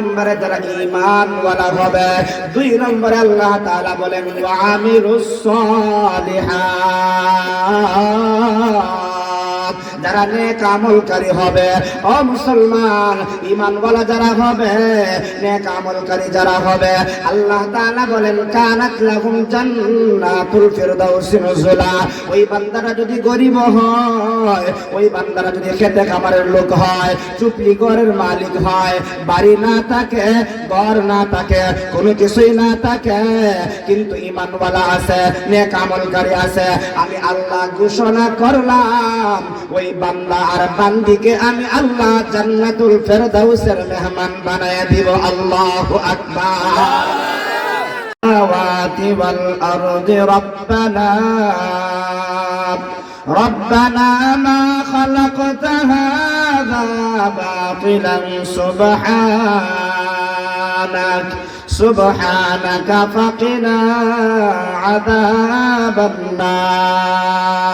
নম্বরে যারা ইমান ওয়ালা হবে দুই নম্বরে আল্লাহ তাআলা বলেন ওয়া আমিরুস যারা নেক আমলকারী হবে, ও মুসলমান ইমানওয়ালা যারা হবে, নেক আমলকারী যারা হবে, আল্লাহ তাআলা বলেন, কানাত লাহুম জান্নাতুল ফিরদাউসি নুজুলা। ওই বান্দারা যদি গরিব হয়, ওই বান্দারা যদি খেতে খামারের লোক হয়, চুপলি ঘরের মালিক হয়, বাড়ি না থাকে, ঘর না থাকে, কোনো কিছুই না থাকে, কিন্তু ইমানওয়ালা আছে, নেক আমলকারী আছে, আমি আল্লাহ ঘোষণা করলাম, ওই বান্দা আর বান্দিকে আমি আল্লাহ জান্নাতুল ফেরদাউসের মেহমান বানায় দিব আল্লাহু আকবার السماوات والأرض ربنا ربنا ما خلقت هذا باطلا سبحانك سبحانك فقنا عذاب النار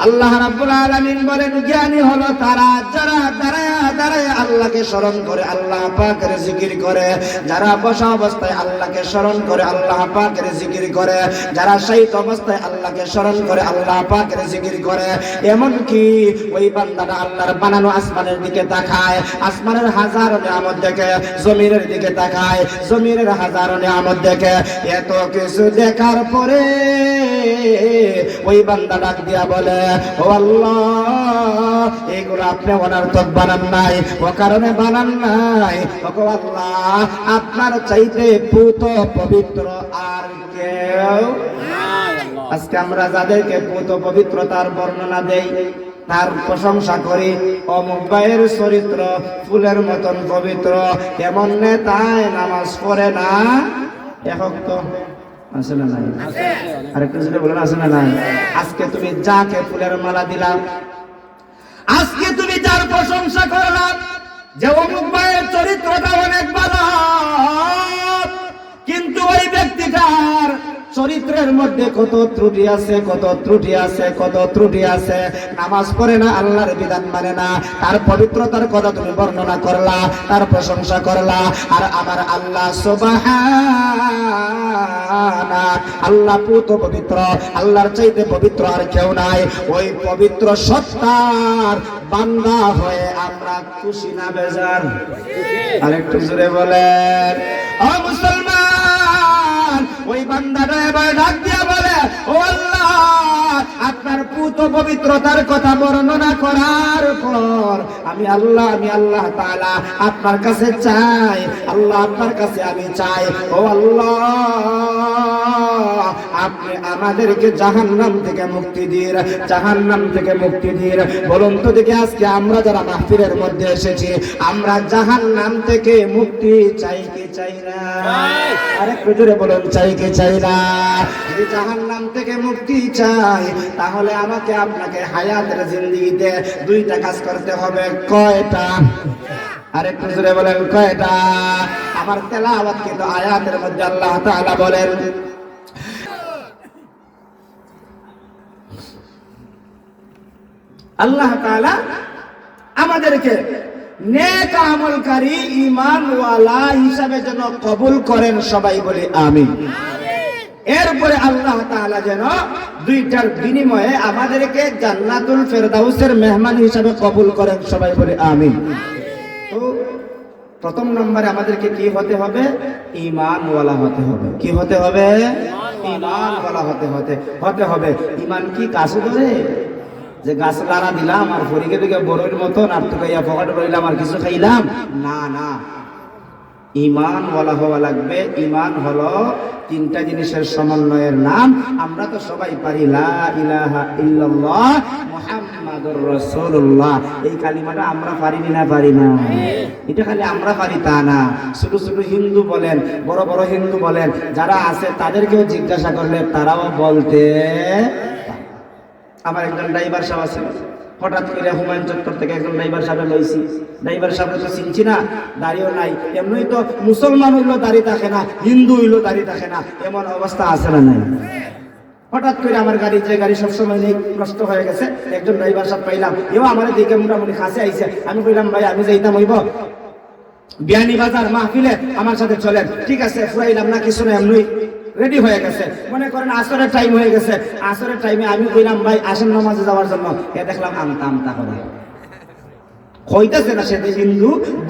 আল্লাহ রাব্বুল আলামিন বলেন জ্ঞানী হলো তারা যারা দাঁড়ায় দাঁড়ায় আল্লাহকে স্মরণ করে, আল্লাহ পাকের জিকির করে, যারা বসা অবস্থায় আল্লাহকে স্মরণ করে, আল্লাহ পাকের জিকির করে, যারা শহীদ অবস্থায় আল্লাহকে স্মরণ করে, আল্লাহ পাকের জিকির করে এমন কি ওই বান্দাটা আল্লাহর বানানো আসমানের দিকে তাকায়, আসমানের হাজারো নিয়ামত দেখে জমিনের দিকে তাকায় জমিনের হাজারো নিয়ামত দেখে, এত কিছু দেখার পরে ওই বান্দা ডাক দিয়া বলে, ও আল্লাহ, এগুলো আপনি অনার্থক বানান নাই। ও কারণে বানান নাই। ও আল্লাহ আপনার চাইতে পুত পবিত্র আর কেউ আজকে আমরা যাদেরকে পুত পবিত্রতার বর্ণনা দেই তার প্রশংসা করি অমুক ভাইয়ের চরিত্র ফুলের মতন পবিত্র এমন নেতায় নামাজ পড়ে না? এখন তো আছে না নাই? আরেকটা যেটা বলেন আছে না নাই? আজকে তুমি যাকে ফুলের মালা দিলাম আজকে তুমি যার প্রশংসা করলাম যে অমুক ভাইয়ের চরিত্রটা অনেক ভালো। কিন্তু ওই ব্যক্তিটার চরিত্রের মধ্যে কত ত্রুটি আছে, কত ত্রুটি আছে, কত ত্রুটি আছে। নামাজ পড়ে না, আল্লাহর বিধান মানে না। তার পবিত্রতার কথা তুমি বর্ণনা করলা, তার প্রশংসা করলা। আর আমার আল্লাহ সুবহানা আল্লাহ পুত পবিত্র, আল্লাহর চাইতে পবিত্র আর কেউ নাই। ওই পবিত্র সত্তার বান্দা হয়ে আমরা খুশি না বেজার? আরেকটু জোরে বলেন। মুসলমান! ওই বান্দাটা এবার ডাক দিয়া বলে, ও আপনার পুত পবিত্রতার কথা বর্ণনা করার পর আমি আল্লাহ আমি আল্লাহ তাআলা আপনার কাছে চাই, আল্লাহ আপনার কাছে আমি চাই। ও আল্লাহ, আপনি আমাদেরকে জাহান্নাম থেকে মুক্তি দিন, জাহান্নাম থেকে মুক্তি দিন। বলুন তো দেখে আজকে আমরা যারা মাহফিলের মধ্যে এসেছি, আমরা জাহান্নাম থেকে মুক্তি চাই কি চাই না। আরে জোরে বলুন চাই কি চাই না? যদি জাহান্নাম থেকে মুক্তি চাই তাহলে আমাকে আপনাকে হায়াতের জিন্দিগিতে দুইটা কাজ করতে হবে। কয়টা? আরেকটু জোরে বলেন কয়টা? আমার তেলাওয়াত কিন্তু আয়াতের মধ্যে আল্লাহ তাআলা বলেন আল্লাহ তাআলা আমাদেরকে নেক আমলকারী ঈমানওয়ালা হিসাবে যেন কবুল করেন সবাই বলে আমিন। এরপরে আল্লাহ তাআলা যেন দুইটার বিনিময়ে আমাদেরকে জান্নাতুল ফেরদাউসের মেহমান হিসাবে কবুল করেন সবাই বলে আমি তো প্রথম নম্বরে আমাদেরকে কি হতে হবে? ইমানওয়ালা হতে হবে। কি হতে হবে? ইমানওয়ালা হতে হতে হতে হবে। ইমান কি কাছে ধরে যে গাছ লাড়া দিলাম আর ফরিকে দিকে বড়ইর মতন আর তোকে ইয়া পকেট রইলাম আর কিছু খাইলাম? না না। ইমান বলা হওয়া লাগবে। ইমান হলো তিনটা জিনিসের সমন্বয়ের নাম। আমরা তো সবাই পারি, লা এই কালিমাটা আমরা পারি না পারি না? এটা খালি আমরা পারি তা না। ছোট ছোট হিন্দু বলেন, বড় বড় হিন্দু বলেন, যারা আছে তাদেরকেও জিজ্ঞাসা করলে তারাও বলতে আমার একজন ড্রাইভার সাহেব আছে। হঠাৎ করে হুমায়ুন চত্বর থেকে একজন ড্রাইভার সাহেব লইছি। ড্রাইভার সাহেব তো চিনছি না দাড়িও নাই। এমনি তো মুসলমান হইল দাড়ি থাকে না, হিন্দু হইল দাড়ি থাকে না, এমন অবস্থা আছে না নাই? হঠাৎ করে আমার গাড়ি, যে গাড়ি সবসময় নেই, নষ্ট হয়ে গেছে, একজন ড্রাইভার সাহেব পাইলাম। এও আমার দিকে মোটামুটি কাছে আইছে। আমি কইলাম, ভাই, আমি যাইতাম হইব। বিয়ানি বাজার মাহফিলে আমার সাথে চলেন। ঠিক আছে, ফুরাইলাম না, কিছু না এমনি রেডি হয়ে গেছে। মনে করেন আসরের টাইম হয়ে গেছে। আসরের টাইমে আমি কইলাম, ভাই, আসেন নামাজে যাওয়ার জন্য। এ দেখলাম, আমতা আমতা করে। হইতেছে না সেটা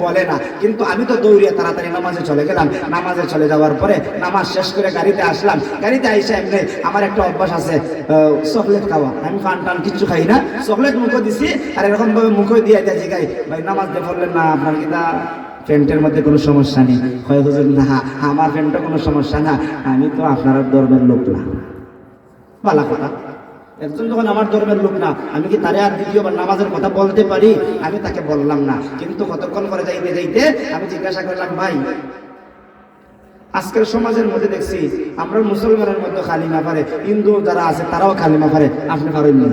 বলে না। কিন্তু আমি তো দৌড়িয়ে তাড়াতাড়ি নামাজে চলে গেলাম। নামাজে চলে যাওয়ার পরে নামাজ শেষ করে গাড়িতে আসলাম। গাড়িতে আইসা এমনি আমার একটা অভ্যাস আছে চকলেট খাওয়া। আমি ফান টান কিচ্ছু খাই না। চকলেট মুখো দিছি, আর এরকম ভাবে মুখো দিয়ে দিয়ে গাই ভাই, নামাজ দিয়ে পড়লেন না, আপনার কিনা ফ্যান্টের মধ্যে কোনো সমস্যা নেই। হয় হুজুর, না, আমার ফ্যান্টটা কোনো সমস্যা না, আমি তো আপনার ধর্মের লোক না। ভালো কথা। একজন যখন আমার ধর্মের লোক না, আমি কি তারে আর দ্বিতীয়বার নামাজের কথা বলতে পারি? আমি তাকে বললাম না। কিন্তু কতক্ষণ পরে যাইতে যাইতে আমি জিজ্ঞাসা করলাম, ভাই, আজকের সমাজের মধ্যে দেখছি, আমরা মুসলমানের মধ্যে খালিমা পারে, হিন্দু যারা আছে তারাও খালিমা পারে, আপনি পারেন না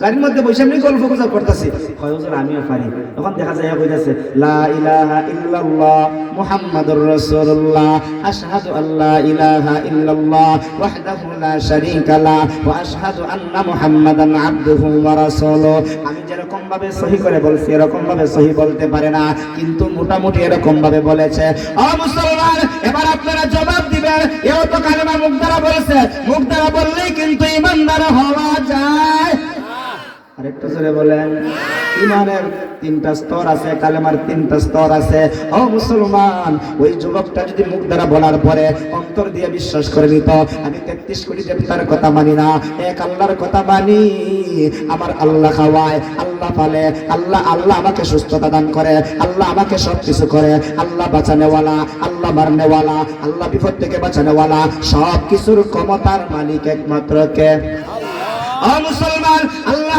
গাড়ির মধ্যে বসে আমি গল্প গুজব করতেছি। হয় আমিও পারি। তখন দেখা যায়, কইতাছে, লা ইলাহা ইল্লাল্লাহ মুহাম্মাদুর রাসূলুল্লাহ, আশহাদু আল্লা ইলাহা ইল্লাল্লাহ, ওয়াহদাহু লা শারীকা লা ওয়া আশহাদু আন্না মুহাম্মাদান আবদুহু ওয়া আমি যেরকম ভাবে সহি করে বলছি, এরকম ভাবে সহি বলতে পারে না, কিন্তু মোটামুটি এরকম ভাবে বলেছে। ও মুসলমান, এবার আপনারা জবাব দিবেন, এও তো কালেমা মুখ দ্বারা বলেছে। মুখ দ্বারা বললেই কিন্তু ইমানদার হওয়া যায়। বলেন। ইমানের তিনটা স্তর আছে, কালেমার তিনটা স্তর আছে। মুসলমান, ওই যুবকটা যদি মুখ দ্বারা বলার পরে অন্তর দিয়ে বিশ্বাস করে নিত, আমি তেত্রিশ কোটি দেবতার কথা মানি না, এক আল্লাহর কথা মানি। আমার আল্লাহ খাওয়ায়, আল্লাহ পালে, আল্লাহ আল্লাহ আমাকে সুস্থতা দান করে, আল্লাহ আমাকে সব কিছু করে, আল্লাহ বাঁচানেওয়ালা, আল্লাহ মারনেওয়ালা, আল্লাহ বিপদ থেকে বাঁচানেওয়ালা সব কিছুর ক্ষমতার মালিক একমাত্র কে? মুসলমান, আল্লাহ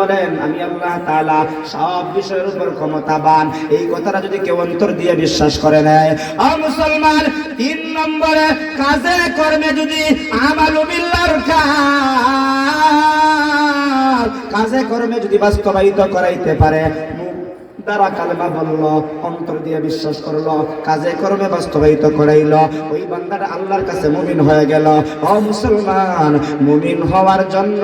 বলেন, আমি আল্লাহ সব বিষয়ের উপর ক্ষমতাবান। এই কথাটা যদি কেউ অন্তর দিয়ে বিশ্বাস করে নেয়। ও মুসলমান, তিন নম্বরে কাজে কর্মে যদি আমালু কাজে কর্মে যদি বাস্তবায়িত করাইতে পারে দ্বারা কালেমা বলল, অন্তর দিয়ে বিশ্বাস করল, কাজে কর্মে বাস্তবায়িত করাইল। ওই বান্দাটা আল্লাহর কাছে মুমিন হয়ে গেল। ও মুসলমান, মুমিন হওয়ার জন্য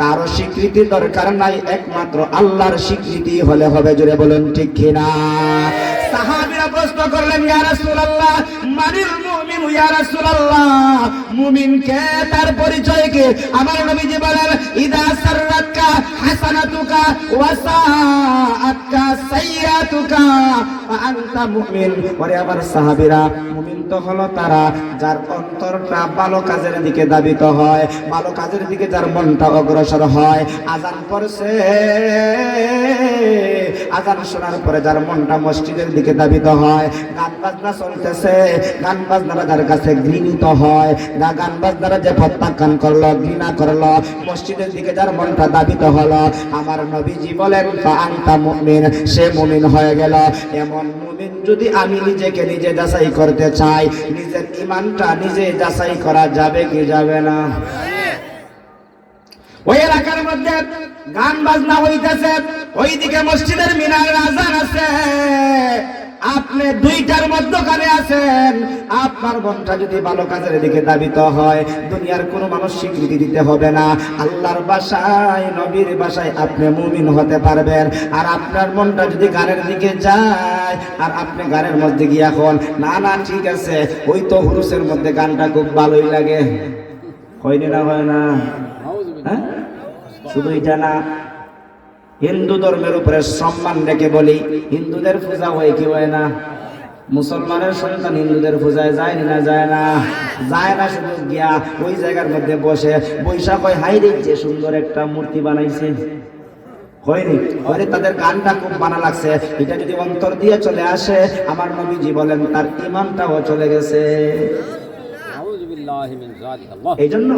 কারও স্বীকৃতি দরকার নাই, একমাত্র আল্লাহর স্বীকৃতি হলে হবে জুড়ে বলুন ঠিক কিনা? সাহাবীরা প্রশ্ন করলেন, ইয়া রাসূলুল্লাহ, মানিল মুমিন, ইয়া রাসূলুল্লাহ, মুমিন কে? তার পরিচয় কি? আমার নবীজি বলেন, ইদা সাররাতকা হাসানাতুকা ওয়া সাআতকা সাইয়াতুকা আনতা মুমিন। পরে আবার সাহাবীরা, মুমিন তো হলো তারা যার অন্তরটা ভালো কাজের দিকে দাবিত হয়, ভালো কাজের দিকে যার মনটা অগ্রসর হয়। আজান পড়ছে আজান শোনার পরে যার মনটা মসজিদের দিকে দাবিত হয়। গান বাজনা চলতেছে। গান বাজনারা যার কাছে ঘৃণিত হয়। না গান বাজনারা যে প্রত্যাখ্যান করল ঘৃণা করল মসজিদের দিকে যার মনটা দাবিত হলো আমার নবীজি বলেন "ফা আনতা মুমিন সে মুমিন হয়ে গেল। এমন মুমিন যদি আমি নিজেকে নিজে যাচাই করতে চাই নিজের ইমানটা নিজে যাচাই করা যাবে কি যাবে না? ওই এলাকার মধ্যে গান বাজনা হইতেছে। ওইদিকে মসজিদের মিনার আজান আছে। আপনি দুইটার মধ্যখানে আছেন। আপনার মনটা যদি ভালো কাজের দিকে দাবিত হয়, দুনিয়ার কোনো মানুষ স্বীকৃতি দিতে হবে না। আল্লাহর বাসায়, নবীর বাসায় আপনি মুমিন হতে পারবেন। আর আপনার মনটা যদি গানের দিকে যায়, আর আপনি গানের মধ্যে গিয়ে এখন না না, ঠিক আছে। ওই তো হুরুসের মধ্যে গানটা খুব ভালোই লাগে। হয়নি না, হয় না? হ্যাঁ? শুধু এটা না হিন্দু ধর্মের উপরে সম্মান রেখে বলি, হিন্দুদের পূজা হয় কি হয় না? মুসলমানের সন্তান হিন্দুদের পূজায় যায় না যায় না। যায় না শুধু গিয়া ওই জায়গার মধ্যে বসে। বৈশাখ হয় হাই যে সুন্দর একটা মূর্তি বানাইছে। হয়নি? হয়নি, তাদের গানটা খুব বানা লাগছে। এটা যদি অন্তর দিয়ে চলে আসে, আমার নবীজি বলেন, তার ইমানটাও চলে গেছে আউযু বিল্লাহি মিন যালিকা আল্লাহ এই জন্য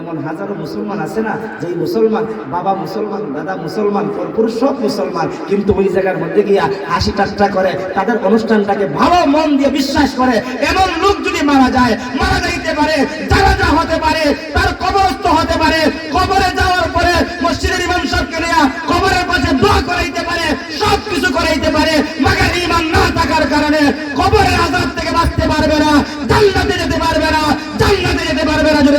এমন হাজারো মুসলমান আছে না যে মুসলমান বাবা মুসলমান, দাদা মুসলমান পুরুষ সব মুসলমান, কিন্তু ওই জায়গার মধ্যে গিয়া হাসি ঠাট্টা করে, তাদের অনুষ্ঠানটাকে ভালো মন দিয়ে বিশ্বাস করে, এমন লোক যদি মারা যায়, মারা যাইতে পারে, জানাজা হতে পারে, তার কবরস্থ হতে পারে, কবরে যাওয়ার পরে মসজিদের ইমাম সাহেবকে নেয়া কবরের পাশে দোয়া করাইতে পারে সব কিছু করাইতে পারে মাগার ইমান না থাকার কারণে কবরের আজাদ থেকে বাঁচতে পারবে না জান্নাতে যেতে পারবে না জান্নাতে যেতে পারবে না যদি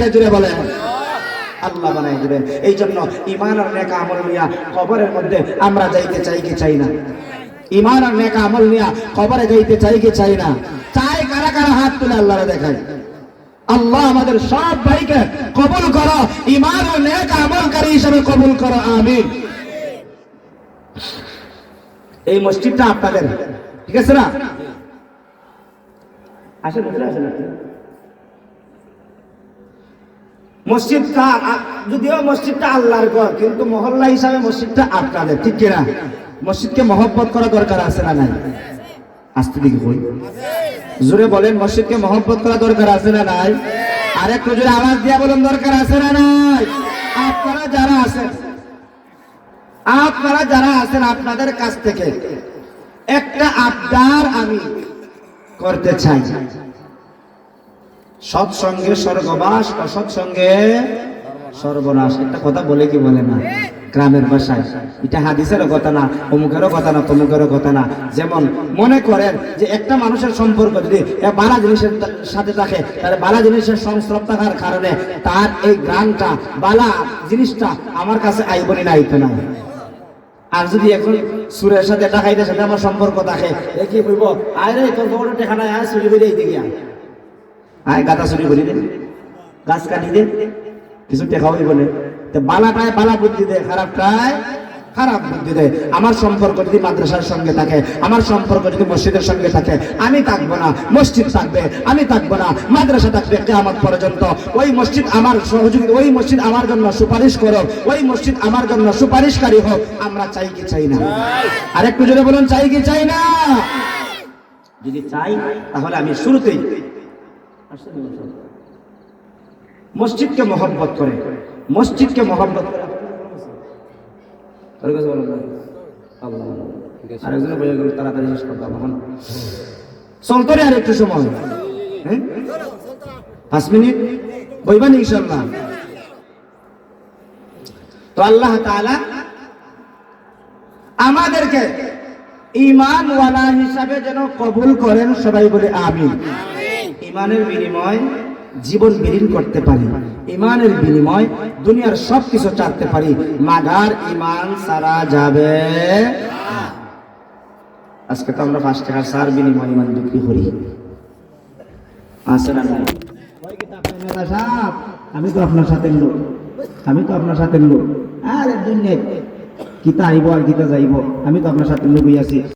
বানিয়ে জুড়ে বলেন আল্লাহ বানাই দিবেন। এই জন্য ইমান আর নেকা আমল নিয়া কবরের মধ্যে আমরা যাইতে চাই কি চাই না? ইমান আর নেকা আমল নিয়া কবরে যাইতে চাই কি চাই না? চাই কারা কারা হাত তুলে আল্লাহরে দেখায়। আল্লাহ আমাদের সব ভাইকে কবুল করো ইমান আর নেক আমলকারী হিসেবে কবুল করো, আমিন। এই মসজিদটা আপনাদের, ঠিক আছে না? আসেন ভিতরে আসেন। আপনি। মসজিদটা যদিও মসজিদটা আল্লাহর ঘর, কিন্তু মহল্লা হিসাবে মসজিদটা আপনাদের, ঠিক কিনা? মসজিদকে মহব্বত করা দরকার আছে না নাই? আসতে দিকে কই। জোরে বলেন, মসজিদকে মহব্বত করা দরকার আছে না নাই? আর একটু জোরে আওয়াজ দিয়া বলেন, দরকার আছে না নাই? আপনারা যারা আছেন, আপনারা যারা আছেন আপনাদের কাছ থেকে, একটা আবদার আমি করতে চাই। সৎসঙ্গে স্বর্গবাস অসৎসঙ্গে সর্বনাশ। একটা কথা বলে কি বলে না? গ্রামের ভাষায়। এটা হাদিসেরও কথা না, অমুকেরও কথা না, তমুকেরও কথা না। যেমন মনে করেন যে একটা মানুষের সম্পর্ক যদি বালা জিনিসের সাথে থাকে, তাহলে বালা জিনিসের সংস্রব থাকার কারণে তার এই গ্রামটা, বালা জিনিসটা আমার কাছে আইবনি না, আইতো না। আর যদি এখন সুরের সাথে টাকাইতে সাথে আমার সম্পর্ক থাকে কি কইব আরে তোর বড় টেকা নাই আয় করে এইতে গিয়া আয় গাতা চুরি করি দে। গাছ কাটি দে। কিছু টেকা হইব না। তো বালাটায় বালা বুদ্ধি দে, খারাপটায় খারাপ বুদ্ধি দেয় আমার সম্পর্ক যদি মাদ্রাসার সঙ্গে থাকে, আমার সম্পর্ক যদি মসজিদের সঙ্গে থাকে, আমি থাকব না, মসজিদ থাকবে, আমি থাকব না, মাদ্রাসা থাকবে কেয়ামত পর্যন্ত। ওই মসজিদ আমার সহযোগিতা ওই মসজিদ আমার জন্য সুপারিশ করো, ওই মসজিদ আমার জন্য সুপারিশকারী হোক, আমরা চাই কি চাই না? আর একটু জোরে বলুন, চাই কি চাই না? যদি চাই, তাহলে আমি শুরুতেই মসজিদকে মহব্বত করে। মসজিদকে মহব্বত করে তাড়াতাড়ি শেষ করতে চলতো রে আর একটু সময়। হ্যাঁ? পাঁচ মিনিট? বইবানি ইনশাল্লাহ তো আল্লাহ তাআলা আমাদেরকে ইমানওয়ালা হিসাবে যেন কবুল করেন সবাই বলে আমিন। ইমানের বিনিময় জীবন বিলীন করতে পারি। ইমানের বিনিময় দুনিয়ার সব কিছু চাইতে পারি। মাগার ইমান সারা যাবে। আজকে তো আমরা পাঁচ টাকার সার বিনিময় ইমান বিক্রি করি। সাহেব? আমি তো আপনার সাথে লোক। আমি তো আপনার সাথে লোক। আরে দুনিয়া কিতা আইব আর কিতা যাইব? আমি তো আপনার সাথে লোক আছি।